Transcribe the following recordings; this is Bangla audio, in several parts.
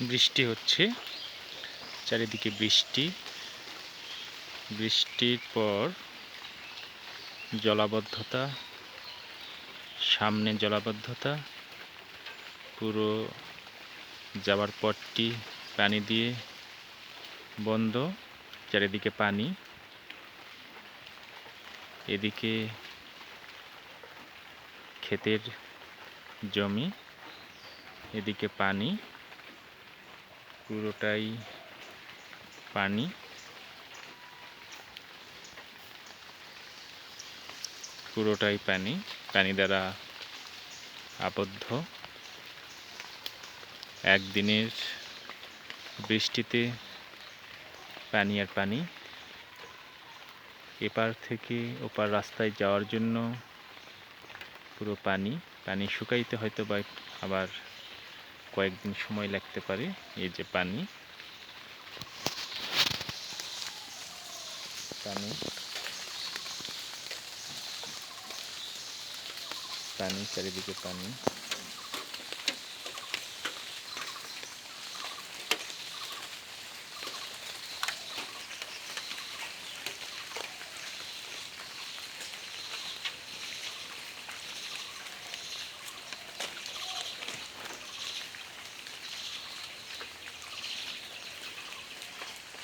বৃষ্টি হচ্ছে, চারিদিকে বৃষ্টি। বৃষ্টির পর জলাবদ্ধতা, সামনে জলাবদ্ধতা, পুরো যাওয়ার পথটি পানি দিয়ে বন্ধ, চারিদিকে পানি। এদিকে ক্ষেতের জমি, এদিকে পানি। পুরোটাই পানি। পুরোটাই পানি পানি দ্বারা আবদ্ধ। একদিনের বৃষ্টিতে পানি আর পানি। এপার থেকে ওপার রাস্তায় যাওয়ার জন্য পুরো পানি পানি শুকাইতে হয়তো বা আবার কয়েকদিন সময় লাগতে পারে এই যে পানি। পানি। পানি চারিদিকে পানি।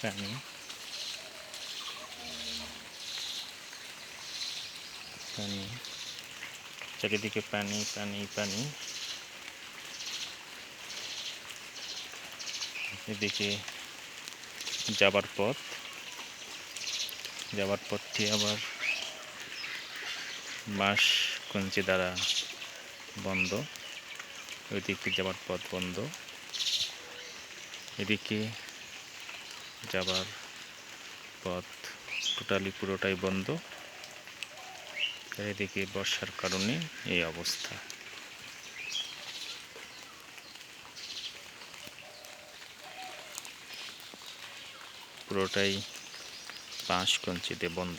পানি পানি চারিদিকে পানি পানি পানি এদিকে যাবার পথ যাবার পথটি আবার বাঁশ কঞ্চি দ্বারা বন্ধ ওইদিকে যাবার পথ বন্ধ এদিকে যাবার পথ টোটালি পুরোটাই বন্ধ। চারিদিকে বর্ষার কারণে এই অবস্থা। পুরোটাই পাঁচ কঞ্চিতে বন্ধ।